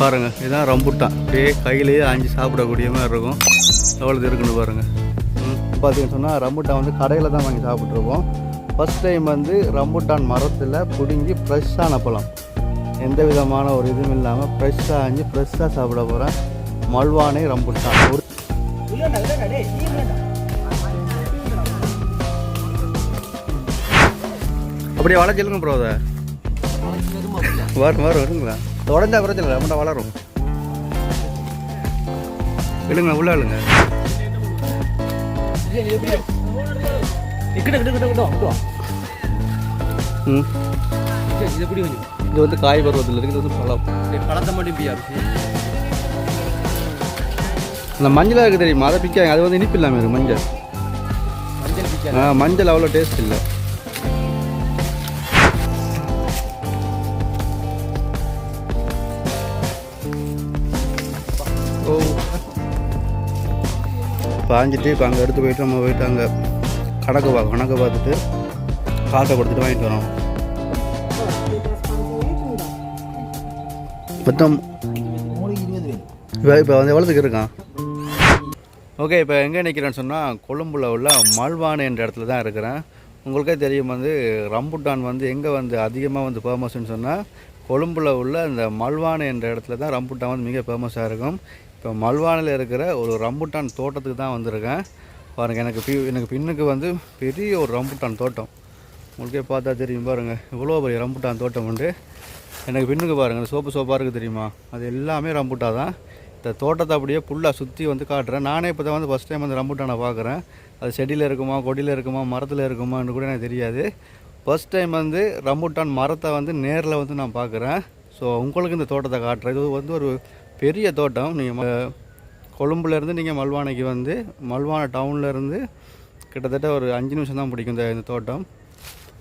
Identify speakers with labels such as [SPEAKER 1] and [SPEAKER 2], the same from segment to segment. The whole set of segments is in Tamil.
[SPEAKER 1] பாருங்கள் இதுதான் ரம்புட்டான் அப்படியே கையிலேயே அஞ்சு சாப்பிடக்கூடிய மாதிரி இருக்கும். எவ்வளோ இருக்குன்னு பாருங்கள் பார்த்தீங்கன்னு சொன்னால் ரம்புட்டான் வந்து கடையில் தான் வாங்கி சாப்பிட்ருப்போம் ஃபஸ்ட் டைம் வந்து ரம்புட்டான் மரத்தில் பிடுங்கி ஃப்ரெஷ்ஷான பழம். எந்த விதமான ஒரு இதுவும் இல்லாமல் ஃப்ரெஷ்ஷாக அஞ்சு ஃப்ரெஷ்ஷாக சாப்பிட போகிறேன் மல்வானை ரம்புட்டான் ஒரு அப்படியே வளைச்சிலுங்க ப்ரோ அதை. வரும் வரும் வருங்களா? உடஞ்சா பிரச்சனை நம்மகிட்ட வளரும். இல்லைங்க உள்ள ம்.
[SPEAKER 2] இது
[SPEAKER 1] வந்து? காய் பருவத்தில் இருக்குது இது வந்து பழம்.
[SPEAKER 2] பழத்தை மட்டும் பியா
[SPEAKER 1] அந்த மஞ்சளாக இருக்குது தெரியுமா? அதை பிக்காங்க அது வந்து இனிப்பு இல்லாமல் இருக்குது மஞ்சள். ஆ மஞ்சள் அவ்வளோ டேஸ்ட் இல்லை. பாஞ்சிட்டு இப்போ அங்கே எடுத்து போயிட்டு நம்ம போயிட்டு அங்கே கணக்கு பார்க்க கணக்கு பார்த்துட்டு காசை கொடுத்துட்டு வாங்கிட்டு வரோம். மொத்தம் இப்போ இப்போ வந்து எவ்வளோத்துக்கு இருக்கான்? ஓகே இப்போ எங்கே நிற்கிறேன்னு சொன்னால் கொழும்புல உள்ள மல்வானை என்ற இடத்துல தான் இருக்கிறேன். உங்களுக்கே தெரியும் வந்து ரம்புட்டான் வந்து எங்கே வந்து அதிகமாக வந்து ஃபேமஸ்ன்னு சொன்னால் கொழும்புல உள்ள இந்த மல்வானை என்ற இடத்துல தான் ரம்புட்டான் வந்து மிக ஃபேமஸாக இருக்கும். இப்போ மல்வானையில் இருக்கிற ஒரு ரம்புட்டான் தோட்டத்துக்கு தான் வந்திருக்கேன். பாருங்கள் எனக்கு பி எனக்கு பின்னுக்கு வந்து பெரிய ஒரு ரம்புட்டான் தோட்டம். உங்களுக்கே பார்த்தா தெரியும் பாருங்கள் இவ்வளோ பெரிய ரம்புட்டான் தோட்டம் உண்டு. எனக்கு பின்னுக்கு பாருங்கள் சோப்பு சோப்பாக இருக்குது தெரியுமா? அது எல்லாமே ரம்புட்டா தான். இந்த தோட்டத்தை அப்படியே ஃபுல்லாக சுற்றி வந்து காட்டுறேன். நானே இப்போ தான் வந்து ஃபஸ்ட் டைம் வந்து ரம்புட்டானை பார்க்குறேன். அது செடியில் இருக்குமா கொடியில் இருக்குமா மரத்தில் இருக்குமான்னு கூட எனக்கு தெரியாது. ஃபஸ்ட் டைம் வந்து ரம்புட்டான் மரத்தை வந்து நேரில் வந்து நான் பார்க்குறேன். ஸோ உங்களுக்கு இந்த தோட்டத்தை காட்டுறேன். இது வந்து ஒரு பெரிய தோட்டம். நீங்கள் கொழும்புலேருந்து நீங்கள் மல்வானைக்கு வந்து மல்வானை டவுன்லேருந்து கிட்டத்தட்ட ஒரு அஞ்சு நிமிஷம் தான் பிடிக்கும் இந்த இந்த தோட்டம்.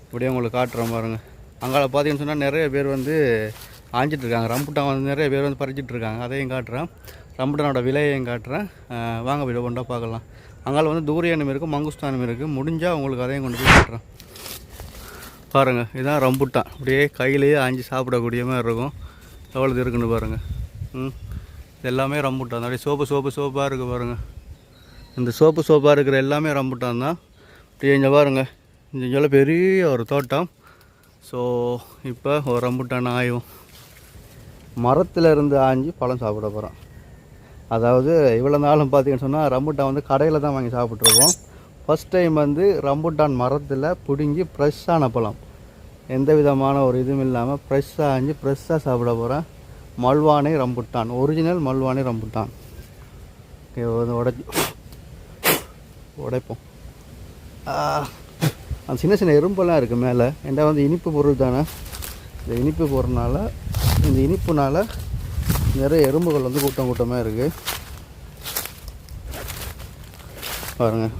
[SPEAKER 1] இப்படியே உங்களுக்கு காட்டுறேன் பாருங்கள் அங்கால பார்த்தீங்கன்னு சொன்னால் நிறைய பேர் வந்து ஆஞ்சிட்டு இருக்காங்க. ரம்புட்டான் வந்து நிறைய பேர் வந்து பறிச்சிட்ருக்காங்க அதையும் காட்டுறேன். ரம்புட்டானோட விலையையும் காட்டுறேன். வாங்க வீடியோ கொண்டா பார்க்கலாம். அங்கால வந்து தூரியானம் இருக்குது மங்குஸ்தானம் இருக்குது முடிஞ்சால் உங்களுக்கு அதையும் கொண்டு போய் காட்டுறேன். பாருங்கள் இதுதான் ரம்புட்டான். அப்படியே கையிலேயே ஆஞ்சி சாப்பிடக்கூடிய மாதிரி இருக்கும். எவ்வளோ இது இருக்குன்னு பாருங்கள் ம். இது எல்லாமே ரம்புட்டான். அப்படியே சோப்பு சோப்பு சோப்பாக இருக்குது பாருங்கள் இந்த சோப்பு சோப்பாக இருக்கிற எல்லாமே ரம்புட்டான் தான். அப்படியே இங்கே பாருங்கள் இங்கே பெரிய ஒரு தோட்டம். ஸோ இப்போ ஒரு ரம்புட்டான் ஆயும் மரத்தில் இருந்து ஆஞ்சி பழம் சாப்பிட போகிறோம் அதாவது இவ்வளோ நாளும் பார்த்தீங்கன்னு சொன்னால் ரம்புட்டான் வந்து கடையில் தான் வாங்கி சாப்பிட்ருக்கோம் ஃபஸ்ட் டைம் வந்து ரம்புட்டான் மரத்தில் பிடுங்கி ஃப்ரெஷ்ஷான பழம். எந்த விதமான ஒரு இதுவும் இல்லாமல் ஃப்ரெஷ்ஷாக ஆஞ்சி ஃப்ரெஷ்ஷாக சாப்பிட போகிறேன் Malwana rambutan. Original Malwana rambutan. Okay உடச்சி உடைப்போம். அந்த சின்ன சின்ன எறும்பெல்லாம் இருக்குது மேலே. ஏன்டா வந்து இனிப்பு பொருள் தானே? இந்த இனிப்பு பொருள்னால இந்த இனிப்புனால் நிறைய எறும்புகள் வந்து கூட்டம் கூட்டமாக இருக்குது பாருங்கள்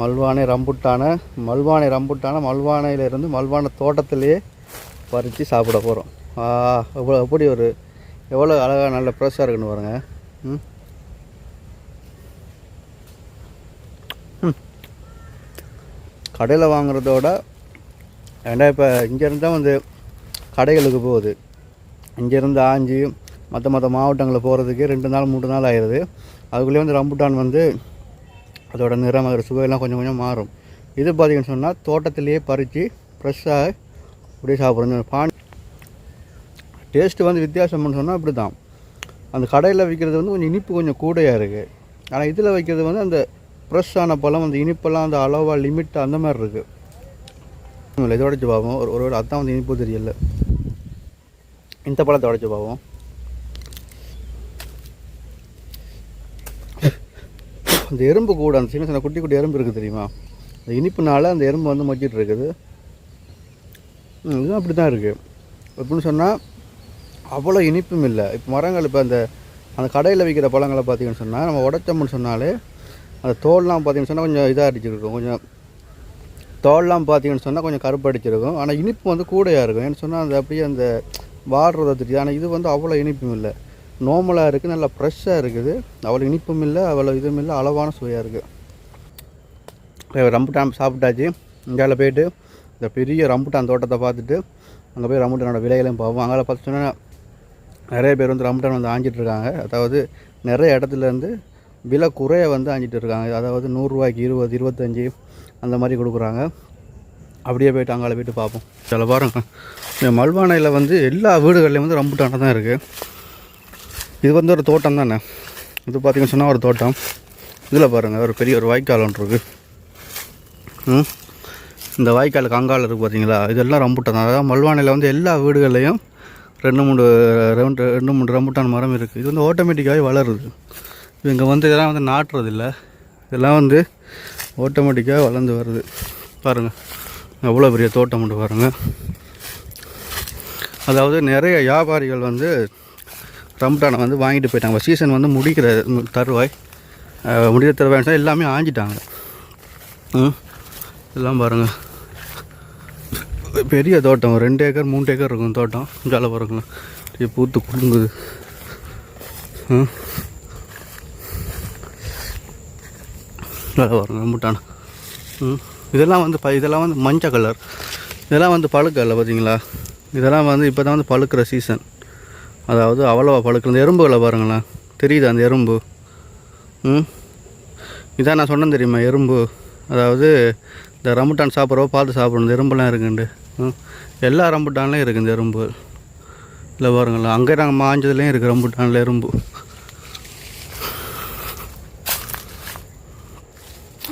[SPEAKER 1] மல்வானை ரம்புட்டான மல்வானை ரம்புட்டான மல்வானையிலேருந்து மல்வானை தோட்டத்திலேயே பறித்து சாப்பிட போகிறோம் எவ்வளோ எப்படி ஒரு எவ்வளோ அழகாக நல்ல ஃப்ரெஷ்ஷாக இருக்குன்னு பாருங்கள் ம். கடையில் வாங்குறதோட ஏன்னா இப்போ இங்கேருந்து தான் வந்து கடைகளுக்கு போகுது. இங்கேருந்து ஆஞ்சி மற்ற மற்ற மாவட்டங்களில் போகிறதுக்கு ரெண்டு நாள் மூணு நாள் ஆயிடுது. அதுக்குள்ளேயே வந்து ரம்புட்டான் வந்து அதோட நிறம் அதோட சுவையெல்லாம் கொஞ்சம் கொஞ்சம் மாறும். இது பார்த்தீங்கன்னு சொன்னால் தோட்டத்திலேயே பறித்து ஃப்ரெஷ்ஷாக அப்படியே சாப்பிட்றோம். பான் டேஸ்ட்டு வந்து வித்தியாசம்னு சொன்னால் இப்படி தான் அந்த கடையில் விற்கிறது வந்து கொஞ்சம் இனிப்பு கொஞ்சம் கூடையாக இருக்குது ஆனால் இதில் வைக்கிறது வந்து அந்த ஃப்ரெஷ்ஷான பழம் அந்த இனிப்பெல்லாம் அந்த அளவாக லிமிட் அந்த மாதிரி இருக்குது இதை உடச்சி பார்ப்போம். ஒரு ஒரு அதான் வந்து இனிப்பு தெரியல. இந்த பழத்தை உடச்சி பார்ப்போம். அந்த எறும்பு கூட அந்த சின்ன சின்ன குட்டி குட்டி எறும்பு இருக்குது தெரியுமா? அந்த இனிப்புனால அந்த எறும்பு வந்து மொச்சிட்டு இருக்குது. இதுவும் அப்படி தான் இருக்குது எப்படின்னு சொன்னால் அவ்வளோ இனிப்பும் இல்லை. இப்போ மரங்கள் இப்போ அந்த அந்த கடையில் விற்கிற பழங்களை பார்த்தீங்கன்னு சொன்னால் நம்ம உடைச்சோம்னு சொன்னாலே அந்த தோல்லாம் பார்த்தீங்கன்னு சொன்னால் கொஞ்சம் இதாக அடிச்சிருக்கும். கொஞ்சம் தோல்லாம் பார்த்தீங்கன்னு சொன்னால் கொஞ்சம் கருப்பு அடிச்சிருக்கும். ஆனால் இனிப்பு வந்து கூடையாக இருக்கும். ஏன்னு சொன்னால் அந்த அப்படியே அந்த வாடுறத தெரியுது. ஆனால் இது வந்து அவ்வளோ இனிப்பும் இல்லை. நோமலாக இருக்குது நல்லா ஃப்ரெஷ்ஷாக இருக்குது. அவ்வளோ இனிப்பும் இல்லை அவ்வளோ இதுவும் இல்லை அளவான சுவையாக இருக்குது ரம்புட்டான் சாப்பிட்டாச்சு. இங்கே போயிட்டு இந்த பெரிய ரம்புட்டான் தோட்டத்தை பார்த்துட்டு அங்கே போய் ரம்புட்டானோட விலைகளையும் பார்ப்போம். அங்கே பார்த்து சொன்னால் நிறைய பேர் வந்து ரம்டான் வந்து ஆஞ்சிட்டு இருக்காங்க. அதாவது நிறைய இடத்துலேருந்து விலை குறைய வந்து ஆஞ்சிட்டு இருக்காங்க. அதாவது நூறுரூவாய்க்கு இருபது இருபத்தஞ்சி அந்த மாதிரி கொடுக்குறாங்க. அப்படியே போயிட்டு அங்கால போய்ட்டு பார்ப்போம். சில பாருங்க இந்த மல்வானையில் வந்து எல்லா வீடுகள்லையும் வந்து ரம்புட்டான தான் இருக்குது இது வந்து ஒரு தோட்டம் தானே? இது பார்த்திங்கன்னு சொன்னால் ஒரு தோட்டம். இதில் பாருங்கள் ஒரு பெரிய ஒரு வாய்க்கால் ஒன்று இருக்குது இந்த வாய்க்காலுக்கு அங்கால இருக்குது பார்த்தீங்களா இதெல்லாம் ரம்புட்டான் அதாவது மல்வானையில் வந்து எல்லா வீடுகள்லையும் ரெண்டு மூணு ரெண்டு ரெண்டு மூணு ரம்புட்டான் மரம் இருக்குது இது வந்து ஆட்டோமேட்டிக்காகவே வளருது. இங்கே வந்து இதெல்லாம் வந்து நாட்டுறதில்ல. இதெல்லாம் வந்து ஆட்டோமேட்டிக்காக வளர்ந்து வருது. பாருங்கள் அவ்வளோ பெரிய தோட்டம் உண்டு பாருங்கள் அதாவது நிறைய வியாபாரிகள் வந்து ரம்டானை வந்து வாங்கிட்டு போயிட்டாங்க. சீசன் வந்து முடிக்கிற தருவாய் முடிக்கிற முடிகிற தருவாய் எல்லாமே ஆஞ்சிட்டாங்க. ம்? எல்லாம் பாருங்கள் பெரிய தோட்டம். ரெண்டு ஏக்கர் மூணு ஏக்கர் இருக்கும் தோட்டம். ஜால பாருங்களேன் பூத்து குலுங்குது. ம் ஜால ம். இதெல்லாம் வந்து ப இதெல்லாம் வந்து மஞ்சள் கலர். இதெல்லாம் வந்து பழுக்கல்ல பார்த்தீங்களா இதெல்லாம் வந்து இப்போ தான் வந்து பழுக்கிற சீசன் அதாவது அவ்வளோவா பழுக்கிற இந்த எறும்புகளை பாருங்களேன். தெரியுதா அந்த எறும்பு? ம்? இதான் நான் சொன்னேன் தெரியுமா எறும்பு? அதாவது இந்த ரம்புட்டான் சாப்பிட்றவோ பார்த்து சாப்பிடணும். இந்த எறும்புலாம் இருக்குண்டு எல்லா ரம்புட்டான்லையும் இருக்குது இந்த எறும்பு இல்லை பாருங்களேன் அங்கே நாங்கள் மாஞ்சதுலேயும் இருக்குது ரம்புட்டானில் எறும்பு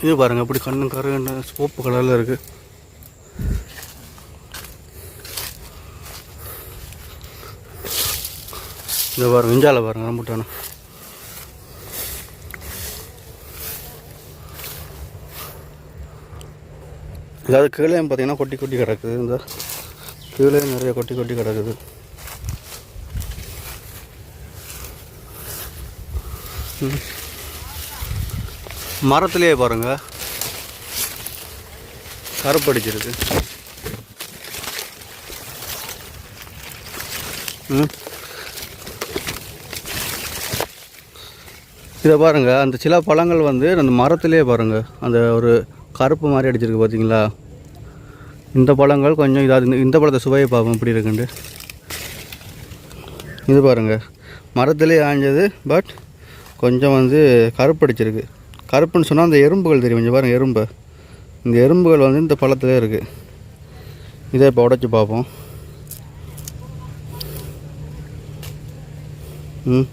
[SPEAKER 1] இது பாருங்க எப்படி கண்ணு கருன்னு சோப்பு கலரில் இருக்குது இந்த பாருங்கள் இஞ்சால பாருங்கள் ரம்புட்டானா. அதாவது கீழே பார்த்தீங்கன்னா கொட்டி கொட்டி கிடக்குது. இந்த கீழே நிறைய கொட்டி கொட்டி கிடக்குது. மரத்துலேயே பாருங்கள் பாருங்க கருப்படிச்சிருக்கு இதை பாருங்கள் அந்த சில பழங்கள் வந்து அந்த மரத்துலேயே பாருங்கள் அந்த ஒரு கருப்பு மாதிரி அடிச்சிருக்கு பார்த்தீங்களா? இந்த பழங்கள் கொஞ்சம் இதாக இந்த- இந்த பழத்தை சுவையை பார்ப்போம் எப்படி இருக்குண்டு இது பாருங்க. மரத்துலேயே ஆஞ்சது பட் கொஞ்சம் வந்து கருப்படிச்சிருக்கு கருப்புன்னு சொன்னால் அந்த எறும்புகள் தெரியும். கொஞ்சம் பாருங்கள் எறும்பு. இந்த எறும்புகள் வந்து இந்த பழத்துலேயே இருக்குது இதை இப்போ உடைச்சி பார்ப்போம். ம்.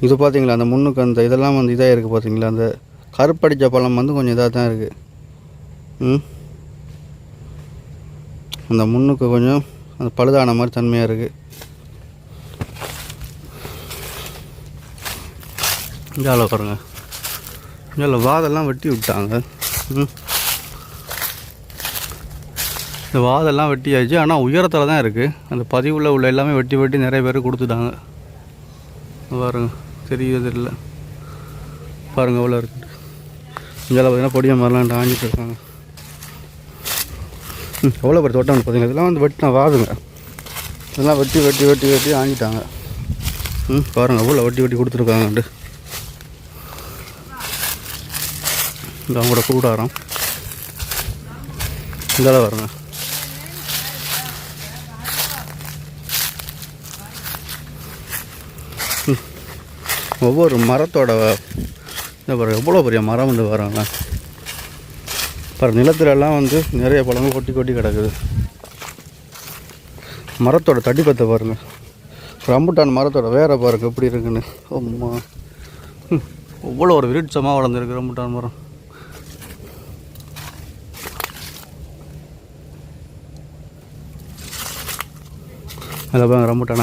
[SPEAKER 1] இது பார்த்தீங்களா அந்த முன்னுக்கு அந்த இதெல்லாம் வந்து இதாக இருக்குது பார்த்தீங்களா அந்த கருப்படித்த பழம் வந்து கொஞ்சம் இதாக தான் இருக்குது ம்? அந்த முன்னுக்கு கொஞ்சம் அந்த பழுதான மாதிரி தன்மையாக இருக்குது இந்தால பாருங்க. இதில் வாதெல்லாம் வெட்டி விட்டாங்க. ம்? இந்த வாதெல்லாம் வெட்டியாச்சு. ஆனால் உயரத்தில் தான் இருக்குது அந்த பதிவில் உள்ள எல்லாமே வெட்டி வெட்டி நிறைய பேர் கொடுத்துட்டாங்க. பாருங்க. தெரியுது இல்லை பாருங்கள் எவ்வளோ இருக்குது இதெல்லாம் பார்த்தீங்கன்னா பொடியாக மாதிரிலாம் ஆஞ்சிட்டு இருக்காங்க. ம் எவ்வளோ பேர் தோட்டம் பார்த்தீங்களா இதெல்லாம் வந்து வெட்டின வாதுங்க. இதெல்லாம் வெட்டி வெட்டி வெட்டி வெட்டி வாங்கிட்டாங்க. ம் பாருங்கள் எவ்வளோ வெட்டி வெட்டி கொடுத்துருக்காங்கன்ட்டு இந்த அவங்களோட கூடாரம். இதெல்லாம் வருங்க ஒவ்வொரு மரத்தோட இந்த பாருங்கள் எவ்வளோ பெரிய மரம் வந்து வராங்க பாரு நிலத்துலலாம் வந்து நிறைய பழங்கள் கொட்டி கொட்டி கிடக்குது. மரத்தோட தடிப்பத்தை பாருங்கள் ரம்புட்டான் மரத்தோட வேற பாருங்கள் எப்படி இருக்குன்னு. அம்மா. அவ்வளோ ஒரு விருட்சமாக வளர்ந்துருக்கு ரம்புட்டான் மரம். அதில் பாருங்க ரம்புட்டான்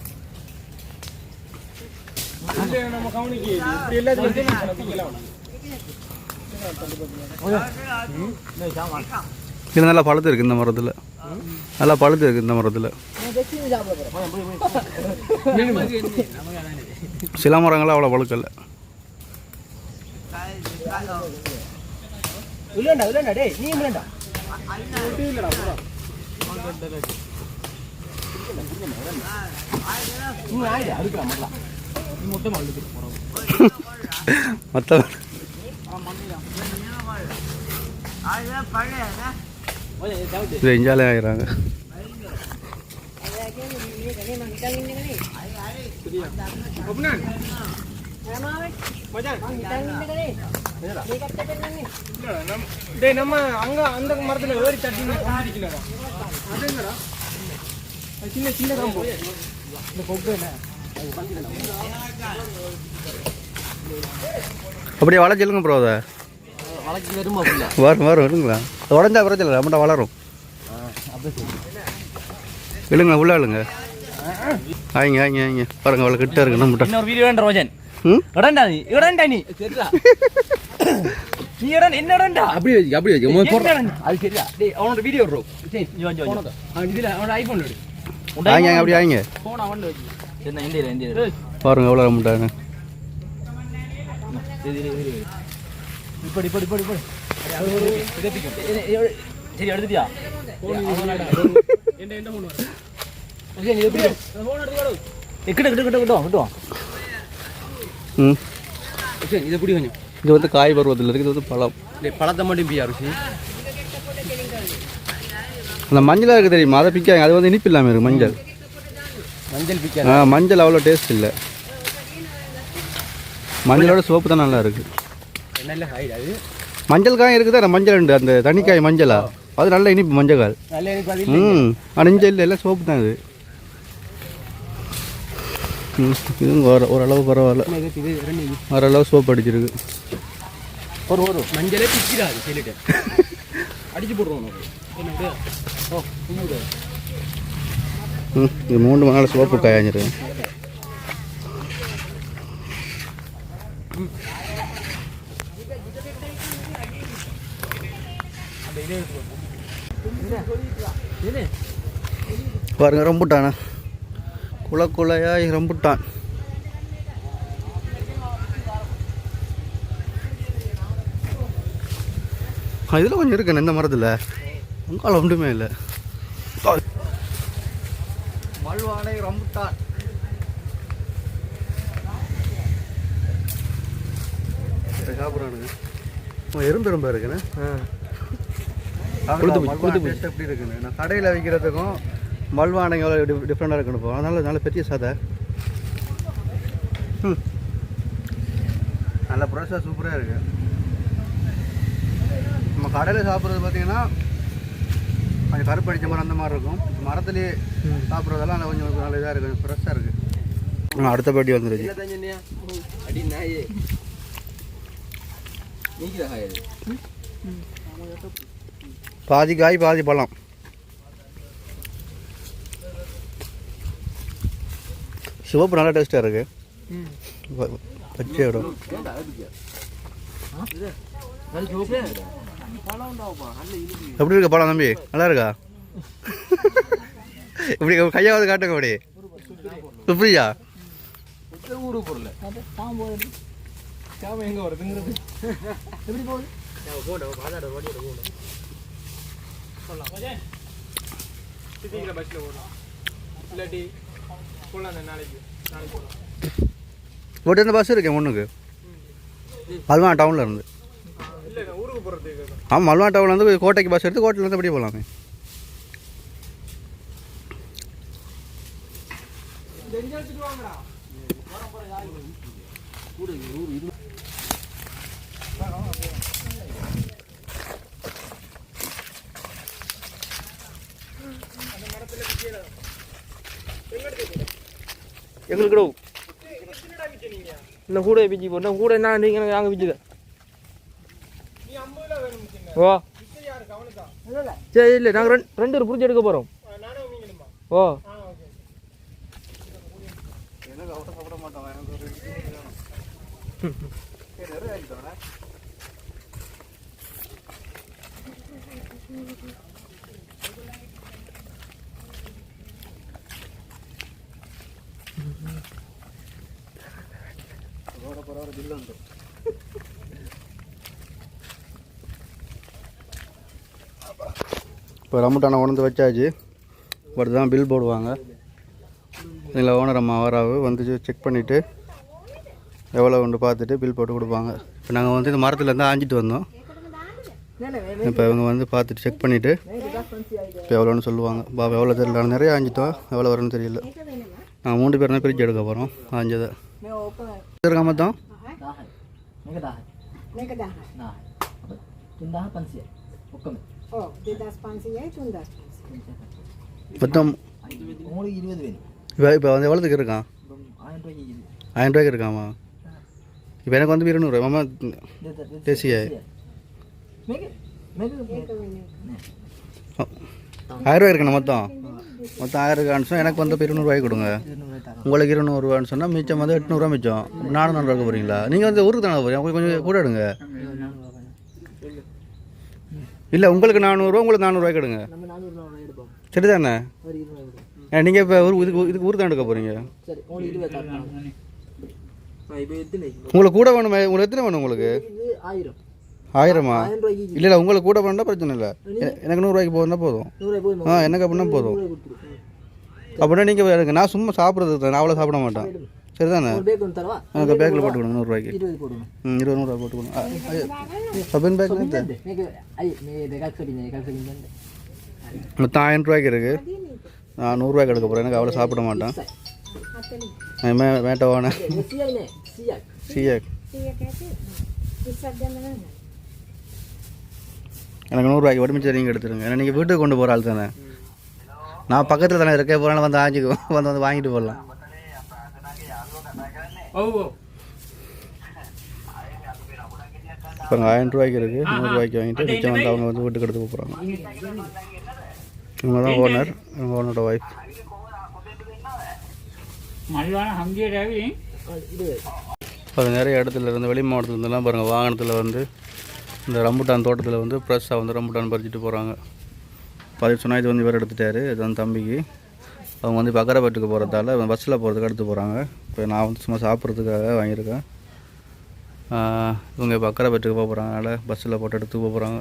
[SPEAKER 1] இருக்காங்க இது நல்லா பழுத்து இருக்கு இந்த மரத்தில். நல்லா பழுத்து இருக்கு இந்த மரத்தில். சில மரங்கள்லாம் அவ்வளோ பழுக்கல.
[SPEAKER 2] இல்லண்டா இல்லண்டா டேய் நீ இல்லண்டா நீ ஆயிடு அடுக்கலாம் மறலாம் நீ மொத்தமா அழுது
[SPEAKER 1] ஆகிறாங்க
[SPEAKER 2] நம்ம அங்க அந்த மரத்துல ஏறி தட்டி சின்ன சின்ன இந்த கொக்கு என்ன
[SPEAKER 1] அப்படியே வளைச்சிலுங்க ப்ரோ அதை?
[SPEAKER 2] வரும்
[SPEAKER 1] வரும் வரும் வருங்களா? அது உடஞ்சா பிரச்சனை இல்லை வளரும். விழுங்க உள்ள விழுங்க. ஆயிங்க ஆயிங்க ஆயிங்க பாருங்க அவ்வளோ கிட்ட இருக்கு நம்மகிட்ட.
[SPEAKER 3] இன்னொரு வீடியோ வேண்டாம்
[SPEAKER 1] ரோஜன்.
[SPEAKER 3] இடண்டா நீ இடண்டா நீ. நீ இடம் என்ன இடண்டா
[SPEAKER 2] அப்படி வச்சு அப்படி வச்சு
[SPEAKER 3] போடுறேன்
[SPEAKER 2] அது சரியா டேய் அவனோட வீடியோ விடுறோம் இதுல அவனோட ஐபோன் எடு
[SPEAKER 1] ஆயிங்க அப்படி ஆயிங்க
[SPEAKER 2] போன் அவன் வச்சு.
[SPEAKER 1] பாருங்க எவ்வளோ
[SPEAKER 3] அமௌண்ட்டாங்க
[SPEAKER 2] இப்படி இப்படி இப்படி இப்படி
[SPEAKER 1] சரி
[SPEAKER 2] எடுத்துட்டியா இது
[SPEAKER 1] வந்து காய் பருவத்தில் இருக்குது இது வந்து பழம்.
[SPEAKER 2] பழத்தை மட்டும் பியா ருசி
[SPEAKER 1] அந்த மஞ்சளாக இருக்குது தெரியுமா? அதை பிக்காங்க அது வந்து இனிப்பு இல்லாமல் இருக்குது மஞ்சள்.
[SPEAKER 2] மஞ்சள் பிக்கா
[SPEAKER 1] ஆ மஞ்சள் அவ்வளோ டேஸ்ட் இல்லை. மஞ்சளோட சோப்பு தான் நல்லா இருக்குது
[SPEAKER 2] நல்ல ஹைட் அது
[SPEAKER 1] மஞ்சள் காய் இருக்குது அந்த மஞ்சள் உண்டு அந்த தனிக்காய் மஞ்சளா? அது நல்ல இனிப்பு மஞ்சள் காய். ம் அணிஞ்ச இல்லை எல்லாம் சோப்பு தான் இது. இதுவும் ஓரளவு பரவாயில்ல. ஓரளவு சோப்பு அடிச்சிருக்கு.
[SPEAKER 2] ஒரு ஒரு. மஞ்சளே பிச்சிடாது சொல்லிட்டு அடிச்சு போடுறோம்? ஓ
[SPEAKER 1] ம் இது மூணு மணி நாள் சோப்பு காயாஞ்சிருக்கு பாருங்க ரம்புட்டானா குல குலையாய் ரம்புட்டான் இதில் கொஞ்சம் இருக்குண்ணே இந்த மரத்தில் உங்கால ஒன்றுமே இல்லை மல்வானை ரம்புட்டான் சாப்பிட்றானுங்க. எறும்பு எறும்பா இருக்குண்ணே. எப்படி இருக்குன்னு நான் கடையில் வைக்கிறதுக்கும் மல்வானைங்க எவ்வளோ டிஃப் டிஃப்ரெண்ட்டாக இருக்குன்னு போகும் அதனால நல்ல பெரிய சதை. ம். நல்ல சூப்பராக இருக்கு. நம்ம கடையில் சாப்பிட்றது பார்த்தீங்கன்னா கொஞ்சம் கருப்படிச்ச மாதிரி அந்த மாதிரி இருக்கும். மரத்துலேயே சாப்பிட்றதெல்லாம் நல்ல கொஞ்சம் நல்ல இதாக இருக்குது ஃப்ரெஷ்ஷாக இருக்குது அடுத்த பேட்டி வந்துருச்சு
[SPEAKER 2] அடி நாயே.
[SPEAKER 1] பாதி காய் பாதி பழம். சிவப்பு நல்லா டேஸ்ட்டாக இருக்கு. ப- பச்சை
[SPEAKER 2] அதுக்கு
[SPEAKER 1] எப்படி இருக்கா பழம் தம்பி? நல்லா இருக்கா? இப்படி கையாவது காட்டுங்க அப்படி. சுப்ரியா
[SPEAKER 2] ஊரு பொருள் சாம எங்க வருதுங்கிறது எப்படி போகுது பஸ்ஸில் இல்லாட்டி போகலாம் நாளைக்கு நாளைக்கு போகலாம்
[SPEAKER 1] பஸ் இருக்கேன் ஒன்றுக்கு மல்வா டவுனில் இருந்து
[SPEAKER 2] ஊருக்கு போகிறதுக்கு
[SPEAKER 1] ஆமாம் மல்வா டவுன்ல இருந்து கோட்டைக்கு பஸ் எடுத்து கோட்டையிலேருந்து அப்படியே போகலாமே
[SPEAKER 3] எங்களுக்கு கூட. இந்த கூட பிச்சு போட்டோம் கூட என்ன நீங்கள் நாங்கள் பிச்சுது
[SPEAKER 2] நீ ஐம்பது ரூபா வேணும் சின்ன
[SPEAKER 3] ஓ சரி இல்லை நாங்கள் ரெண்டு ரெண்டு ஒரு புரிஞ்சு எடுக்க போகிறோம் ஓ
[SPEAKER 2] ஆ ஓகே
[SPEAKER 1] சாப்பிட எனக்கு ஒரு இது வேணும். சரி, நிறைய ஆயிடுச்சு அதோட பரவாயில்ல பில்லு உண்டு இப்போ ரம்புட்டானை உணர்ந்து வச்சாச்சு. பட் தான் பில் போடுவாங்க. இதில் ஓனர் அம்மா வராவு வந்து செக் பண்ணிவிட்டு எவ்வளோ உண்டு பார்த்துட்டு பில் போட்டு கொடுப்பாங்க. இப்போ நாங்கள் வந்து இந்த மரத்துலேருந்து ஆஞ்சிட்டு வந்தோம். இப்போ இவங்க வந்து பார்த்துட்டு செக் பண்ணிவிட்டு இப்போ எவ்வளோன்னு சொல்லுவாங்க. பாபா எவ்வளோ தெரியல. நாங்கள் நிறைய ஆஞ்சிட்டோம். எவ்வளோ வரும்னு தெரியல. நாங்கள் மூணு பேர் தான் பிரித்து எடுக்க போகிறோம் ஆஞ்சதை. இருக்கா மொத்தம்
[SPEAKER 4] මේක
[SPEAKER 1] மொத்தம் இப்போ இப்போ வந்து எவ்வளோத்துக்கு இருக்கான்? ஆயிரம் ரூபாய்க்கு இருக்காமா? இப்போ எனக்கு வந்து இருநூறு மாமா தேசிய ஆயிரம் இருக்கணும் மொத்தம். மொத்தம் ஆயிரம் ரூபான்னு சொன்னால் எனக்கு வந்து இப்போ இருநூறுவாய்க்கு கொடுங்க. உங்களுக்கு இருநூறுவான்னு சொன்னால் மிச்சம் வந்து எட்நூறுவா மிச்சம். நானூறு ரூபாய்க்கு போகிறீங்களா நீங்கள் வந்து ஊருக்கு தானே போகிறீங்க கொஞ்சம் கூட எடுங்க. இல்லை உங்களுக்கு நானூறுரூவா உங்களுக்கு நானூறுரூவாய்க்கு எடுங்க
[SPEAKER 4] நம்ம 400 ரூபாய் எடுப்போம்.
[SPEAKER 1] சரி தானே
[SPEAKER 4] ஒரு 20 ரூபாய் எடுப்போம்.
[SPEAKER 1] நீங்கள் இப்போ ஊர் இதுக்கு இதுக்கு ஊருக்கு தான் எடுக்க போகிறீங்க
[SPEAKER 4] உங்களுக்கு 20 தரேன். ஆ, இப்போ எத்தனை
[SPEAKER 1] உங்களுக்கு கூட வேணுமே உங்களுக்கு எத்தனை வேணும் உங்களுக்கு
[SPEAKER 4] இது 1000.
[SPEAKER 1] ஆயிரமா
[SPEAKER 4] 1000 ரூபாய்க்கு இது.
[SPEAKER 1] இல்லை இல்லை உங்களுக்கு கூட வேணும்னா பிரச்சனை இல்லை எனக்கு நூறுரூவாய்க்கு போகுதுன்னா போதும்
[SPEAKER 4] 100 ரூபாய் போதுமா?
[SPEAKER 1] ஆ எனக்கு அப்படின்னா போதும்
[SPEAKER 4] 100 ரூபாய் கொடுத்துரு.
[SPEAKER 1] அப்படின்னா நீங்கள் நான் சும்மா சாப்பிட்றதுக்கு தான் நான் அவ்வளோ சாப்பிட மாட்டேன் சரிதானே?
[SPEAKER 4] பேக்
[SPEAKER 1] அந்த பேக்கில் போட்டு கொடுங்க நூறுரூவாய்க்கு.
[SPEAKER 4] இருபது
[SPEAKER 1] ம் இருபது நூறுரூவா போட்டு கொடுங்க. பேக் மொத்தம் ஆயிரம் ரூபாய்க்கு இருக்குது நான் நூறுரூவாய்க்கு எடுக்க போகிறேன் எனக்கு அவ்வளோ சாப்பிட மாட்டேன். மே மேட்டவானே
[SPEAKER 5] சியாக்
[SPEAKER 1] எனக்கு நூறுரூவாய்க்கு உடம்பு சரிங்க எடுத்துருங்க. ஏன்னா நீங்கள் வீட்டுக்கு கொண்டு போகிற ஆள் தானே. நான் பக்கத்தில் தானே இருக்கேன். போகிறேன்னு வந்து ஆஞ்சிக்கு வந்து வந்து வாங்கிட்டு போடலாம் இப்போ பாருங்க ஆயிரம் ரூபாய்க்கு இருக்குது நூறுரூவாய்க்கு வாங்கிட்டு மிச்சம் வந்து அவங்க வந்து வீட்டுக்கு எடுத்து போகிறாங்க இவங்க தான் ஓனர் இவங்க ஓனரோட ஒய்ஃப் பாருங்க நிறைய இடத்துல இருந்து வெளி மாவட்டத்துலேருந்துலாம் பாருங்கள் வாகனத்தில் வந்து இந்த ரம்புட்டான் தோட்டத்தில் வந்து ஃப்ரெஷ்ஷாக வந்து ரம்புட்டான் பறிச்சுட்டு போகிறாங்க பதிவு சொன்னால் இது வந்து இவர் எடுத்துட்டாரு இதுதான் தம்பிக்கு. அவங்க வந்து இப்போ போகிறதால பஸ்ஸில் போகிறதுக்கு எடுத்து போகிறாங்க இப்போ நான் வந்து சும்மா சாப்பிட்றதுக்காக வாங்கியிருக்கேன். இவங்க இப்போ போக போகிறாங்க அதனால் பஸ்ஸில் போட்டு எடுத்து போக போகிறாங்க